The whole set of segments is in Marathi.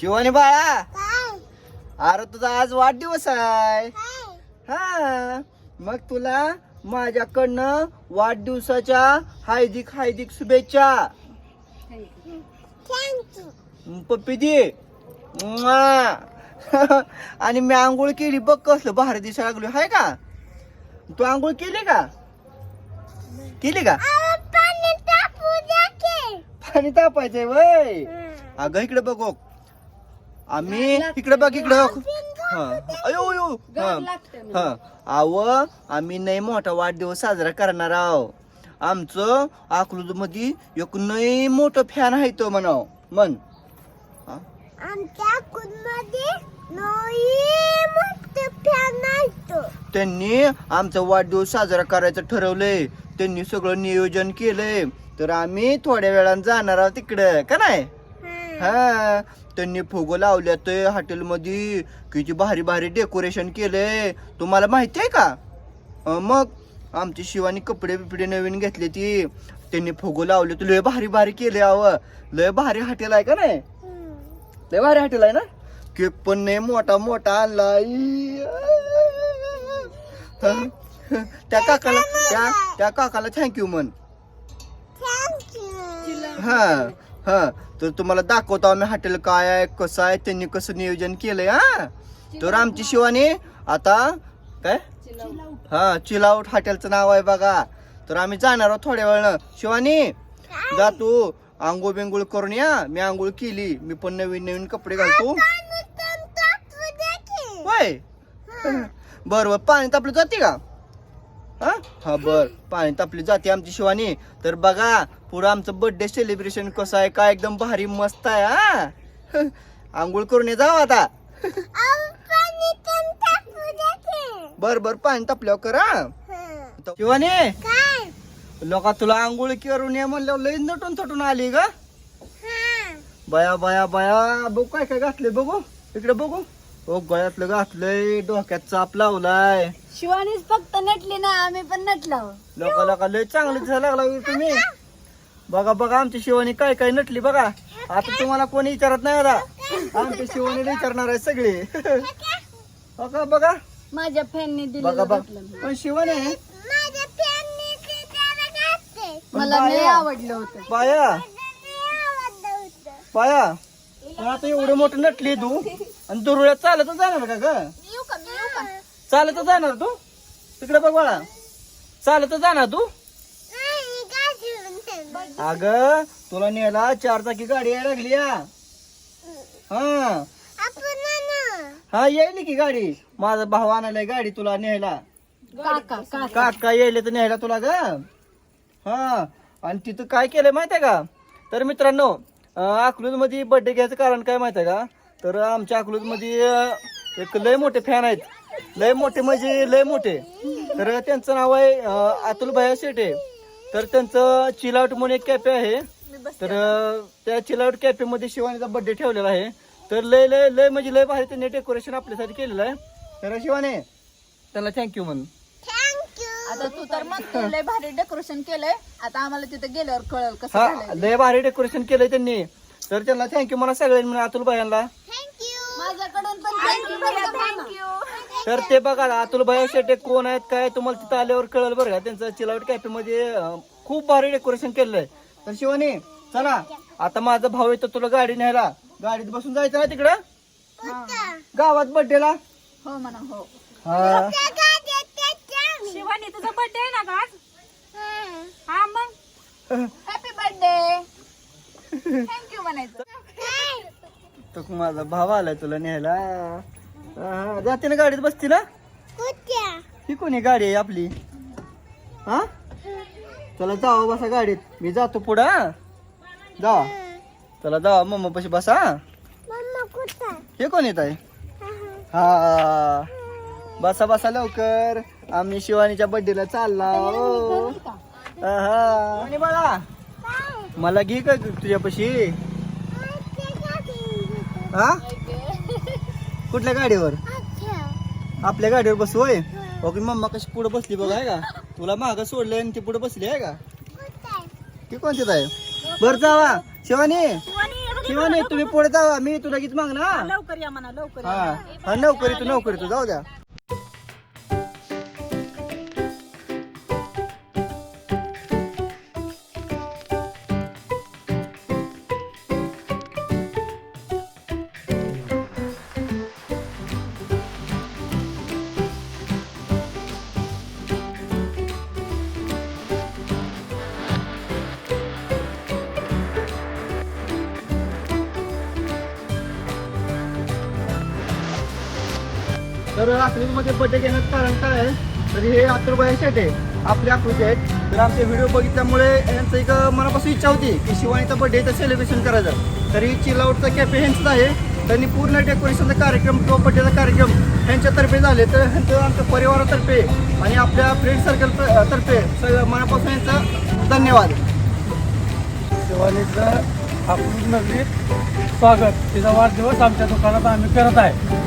शिवानी बाळा. अरे तुझा आज वाढदिवस आहे. हा. मग तुला माझ्याकडनं वाढदिवसाच्या हायदिक हायदिक शुभेच्छा. पप्पी दे. आणि मी आंघोळ केली बघ कसलं भारी दिसायला लागलो हाय का? तू आंघोळ केली का? केली की? पाणी तापायचंय वय. अगं इकडे बघ आम्ही इकडे बघ इकडे हा. अयो अयो हा. हा. आव आम्ही नाही मोठा वाढदिवस साजरा करणार आहो. आमचं अकलूजमध्ये एक नाही मोठं फॅन आहे तो म्हणाव. मन त्यांनी आमचा वाढदिवस साजरा करायचं ठरवलंय. त्यांनी सगळं नियोजन केलंय. तर आम्ही थोड्या वेळानं जाणार आहोत तिकडं का नाही? हा त्यांनी फुगं लावल्यात हॉटेलमध्ये किती भारी भारी डेकोरेशन केलंय तुम्हाला माहिती आहे का अं, मग आमची शिवानी कपडे बिपडे नवीन घेतले ती त्यांनी फुगं लावले लय भारी भारी केले अव लय भारी हॉटेल आहे का नाही लय भारी हॉटेल आहे ना केक पण नाही मोठा मोठा आणला ई. त्या काकाला त्या त्या काकाला थँक्यू म्हण हा हा तर तुम्हाला दाखवतो आम्ही हॉटेल काय आहे कसं आहे त्यांनी कसं नियोजन केलंय हा? तर आमची शिवानी आता काय? हा चिलाउट हॉटेलचं नाव आहे बघा. तर आम्ही जाणार आहोत थोड्या वेळानं. शिवानी जा तू. आंघोळ बिंगोळ करून या. मी आंघोळ केली. मी पण नवीन नवीन कपडे घालतो. होय? बर बर. पाणी तापलं जाते का? हा? हा बर. पाणी तापली जाते आमची शिवानी. तर बघा पुढं आमचं बर्थडे सेलिब्रेशन कसं आहे काय एकदम भारी मस्त आहे हा? आंघोळ करून ये जाऊ आता. बर बर पाणी तापल्यावर करा. शिवानी लोका तुला आंघोळ करून ये म्हणल्यावर लई नटून थटून आली ग. बया बया बया बघू काय काय घातलंय बघू. इकडे बघू. हो गळ्यातलं घातलंय डोक्यात चाप लावलाय. शिवानीच फक्त नटली ना आम्ही पण नटलो. लोका लोका लय चांगलं दिसायला लागला हो तुम्ही. बघा बघा आमची शिवानी काय काय नटली बघा. आता तुम्हाला कोणी विचारत नाही आता. आमच्या शिवानीला विचारणार आहे सगळे. बघा बघा. माझ्या फॅनने बघा दिलेलं बघा घातलं मी. पण शिवानी. मला बाया. आवडलं होतं. होतं. बाया. पण आता एवढं मोठं नटली तू. आणि दुरुळ्यात चालतच जाणार का ग? चालतच जाणार तू? तिकडे बघ बाळा. चालतच जाणार तू. अग तुला न्यायला चार चाकी गाडी यायला लागली या. हा. हा येईल की गाडी. माझा भाऊ आणायला गाडी तुला न्यायला. काका काका. काका येईल तर न्यायला तुला ग. हा. आणि तिथं काय केलंय माहितीये का? तर मित्रांनो अकलूजमध्ये बर्थडे घ्यायचं कारण काय माहितीये का? तर आमच्या अकलूजमध्ये एक लय मोठे फॅन आहेत. लय मोठे म्हणजे लय मोठे. तर त्यांचं नाव आहे अतुल भैया शेटे. तर त्यांचं चिलाउट म्हणून एक कॅफे आहे. तर त्या चिलाउट कॅफे मध्ये शिवानीचा बर्थडे ठेवलेला आहे. तर लय लय लय म्हणजे लय भारी त्यांनी डेकोरेशन आपल्यासाठी केलेलं आहे. तर शिवाने त्यांना थँक्यू म्हण. थँक्यू आता तू तर म्हणतो लय भारी डेकोरेशन केलंय. आता आम्हाला तिथे गेल्यावर कळल कसं हा झालंय. लय भारी डेकोरेशन केलंय त्यांनी. तर त्यांना थँक्यू म्हणा सगळ्यांनी म्हणा अतुल भाईंना. थँक्यू माझ्याकडून पण थँक्यू तर ते बघा अतुल भाई शेटे कोण आहेत काय तुम्हाला तिथं आल्यावर कळलं बरं का. त्यांचं चिलावट कॅफे मध्ये अं, खूप भारी डेकोरेशन केलंय. तर शिवानी चला आता माझा भाऊ येतो तुला गाडी न्यायला. गाडीत बसून जायचं ना तिकडं? गावात बर्थडेला हो म्हणा हो. हा. शिवानी तुझा बर्थडे आहे ना का आज? हा मग? हॅपी बर्थडे थँक्यू म्हणायचं. तो माझा भाव आलाय तुला न्यायला. हा, जाते ना गाडीत बसती ना? ही कोणी गाडी आहे आपली? हा? चला जावा बसा गाडीत. मी जातो पुढं हा? जावा. चला जावा मम्मा पशी बसा मम्मा कुठं हे कोण येत आहे? हा. बसा बसा लवकर. आम्ही शिवानीच्या बर्थडेला चालला हो. आणि बाळा मला घे का तुझ्यापाशी? हा? कुठल्या गाडीवर? आपल्या गाडीवर बसू होय? ओके मम्मा कशी पुढे बसली बघा आहे का? तुला माग सोडलंय आणि ती पुढे बसली आहे का? ती कोणतीच आहे बर जावा. शिवानी? शिवानी तुम्ही पुढे जा मी तुला गीत माग ना लवकर या म्हणा लवकर या. हा. नोकरी तू नोकरी तू जाऊ द्या. तर आखरीमध्ये बड्डे घेण्याचं कारण काय आहे? तर हे अकलूबाई शेट आहे आपली आकृती आहेत. तर आमचे व्हिडिओ बघितल्यामुळे यांचं एक मनापासून इच्छा होती की शिवानीचा बड्डेचं सेलिब्रेशन करायचं. तरी ही चिलाउटचा कॅफे ह्यांचं आहे. त्यांनी पूर्ण डेकोरेशनचा कार्यक्रम किंवा बड्डेचा कार्यक्रम ह्यांच्यातर्फे झाले. तर ह्यांचं आमच्या परिवारातर्फे आणि आपल्या फ्रेंड सर्कल तर्फे सगळं मनापासून यांचं धन्यवाद. शिवानीचं आपण नगरीत स्वागत. तिचा वाढदिवस आमच्या दुकानात आम्ही करत आहे.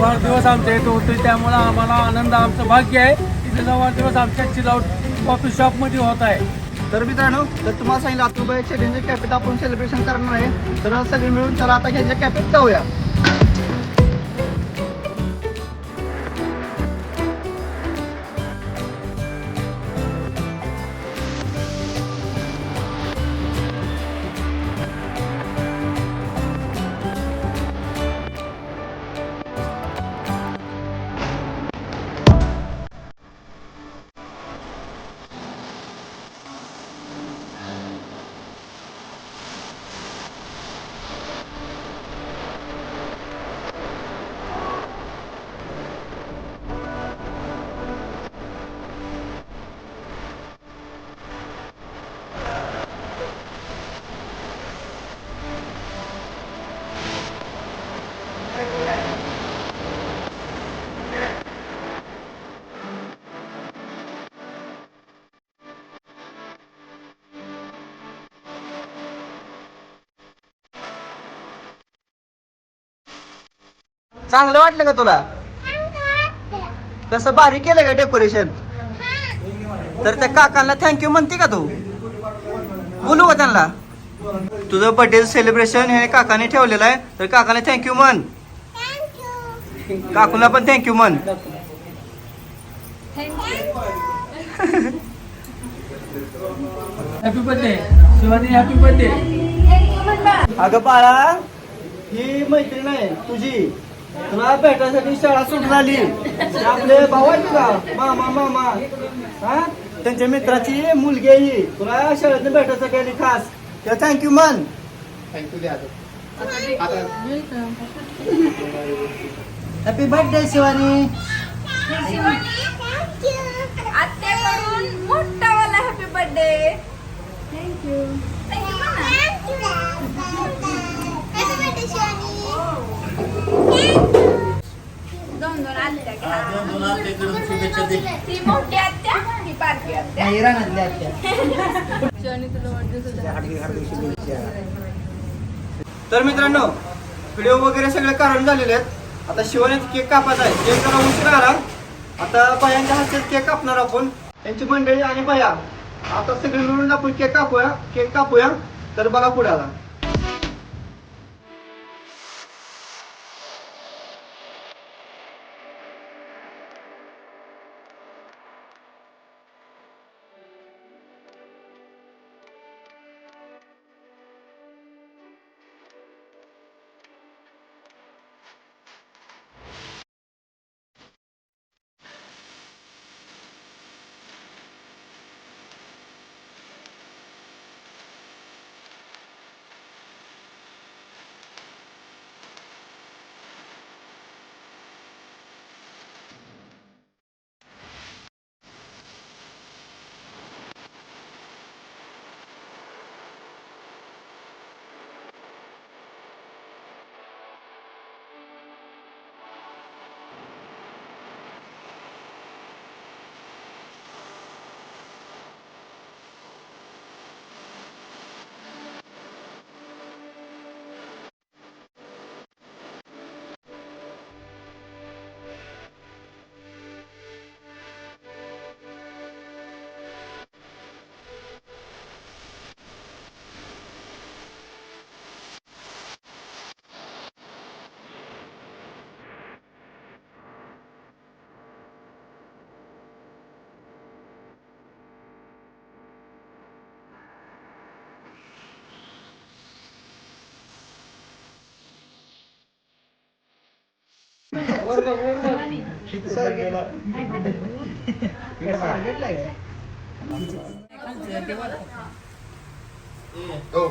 वाढदिवस आमच्या इथे होते त्यामुळं आम्हाला आनंद आमचं भाग्य आहे. की तिचा वाढदिवस आमच्या चिलाउट कॉफी शॉपमध्ये होत आहे. तर मित्रांनो तर तुम्हाला सांगितलं आतुबाईच्या चॅलेंजच्या कॅफेत आपण सेलिब्रेशन करणार आहे तर सगळे मिळून चला आता ह्याच्या कॅफेत जाऊया. चांगलं वाटलं का तुला? कसं भारी केलं का डेकोरेशन तर त्या काकांना थँक्यू म्हणते का तू? बोलू का त्यांना? तुझं बर्थडे सेलिब्रेशन हे काकाने ठेवलेलं आहे तर काकाने थँक्यू म्हण. काकूला पण थँक्यू म्हण. Happy birthday Shivani happy birthday अगं बाळा ही मैत्रीण आहे तुझी. तुला भेटायसाठी शाळा सुटून आली ते आपले भाऊ आहेत का? मामा मामा. हा? त्यांच्या मित्राची मुलगी आहे ही. तुला शाळेत भेटायसाठी आली खास? तर थँक्यू मन हॅपी बर्थडे शिवानी आत्याकडून मोठा वाला हॅपी बर्थडे थँक्यू दोन दोन आत्या ती मोठी आत्या ही आत्या तुला तर मित्रांनो व्हिडिओ वगैरे सगळे कारण झालेले आहेत. आता शिवानीच केक कापायचा आहे. केक जरा उशीर आला. आता बायांच्या हातात केक कापणार आपण. त्यांची मंडळी आणि बाया आता सगळे मिळून आपण केक कापूया. केक कापूया. तर बघा पुढे आला.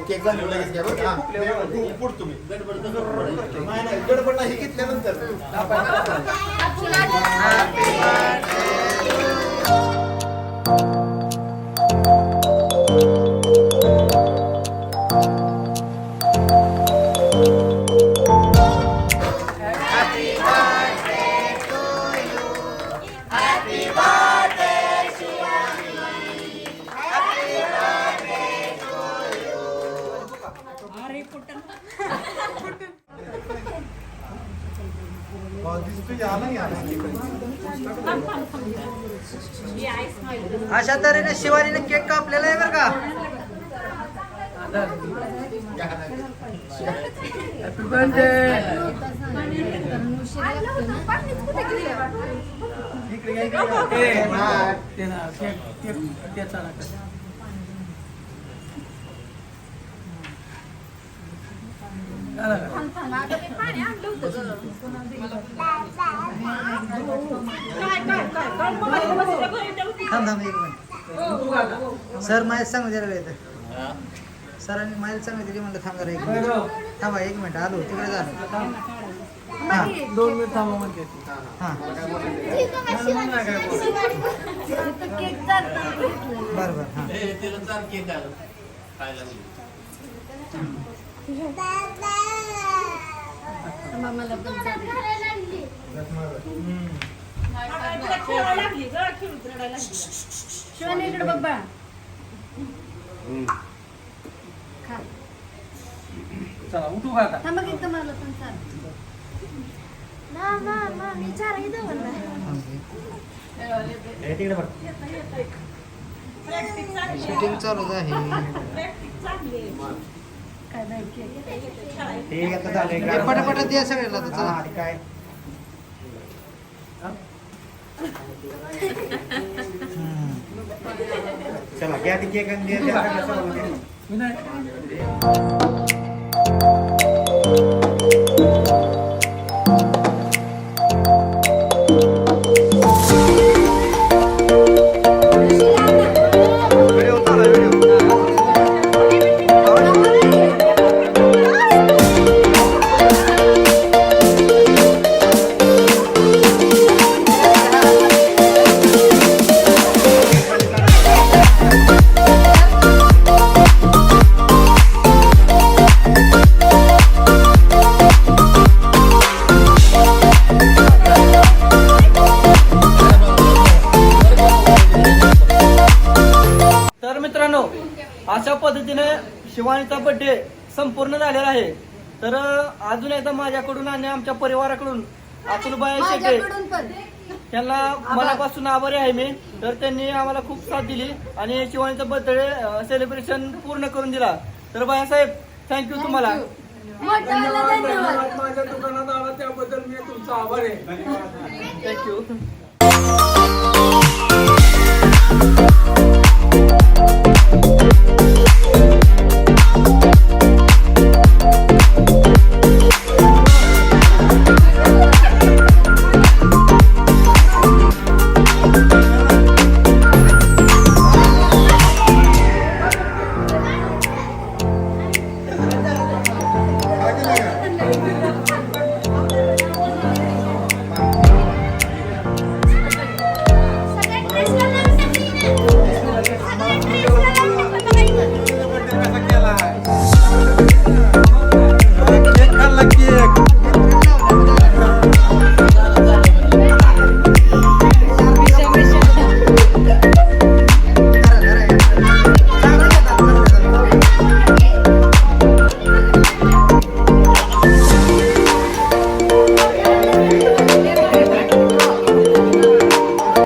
केक झाले लगेच घ्या बरं हा पुढ- तुम्ही नाही गडबड नाही घेतल्यानंतर शिवानीने केक कापलेला आहे बरं का? हॅपी बर्थडे थांब थांब एक मिनिट. सर मला सांगू द्यायला येतं सरांनी मला सांगू दिली म्हणलं थांब जरा एक मिनिट. थांबा एक मिनिट आलो तिकडे झालो हां दोन मिनिट थांबा म्हणते. ती. हां. बरं हां शिवानी इकडे बघ बाळा चला उठू का आता? थांबा की तुम्हाला पण चाल. ना ना ना मी चार इथं म्हणला. शूटिंग चालूच आहे. काय नाही केक हे पटापट द्या सगळ्याला आता चला. काय? चला घ्या ती केक संपूर्ण झालेला आहे. तर अजून एकदा माझ्याकडून आणि आमच्या परिवाराकडून अतुलबाई शेटे त्यांना मनापासून आभारी आहे मी. तर त्यांनी आम्हाला खूप साथ दिली आणि शिवानीचा बर्थडे सेलिब्रेशन पूर्ण करून दिला. तर बाळासाहेब थँक्यू तुम्हाला. मोठ्याला धन्यवाद. माझ्या दुकानात आला त्याबद्दल मी तुमचा आभार आहे. थँक्यू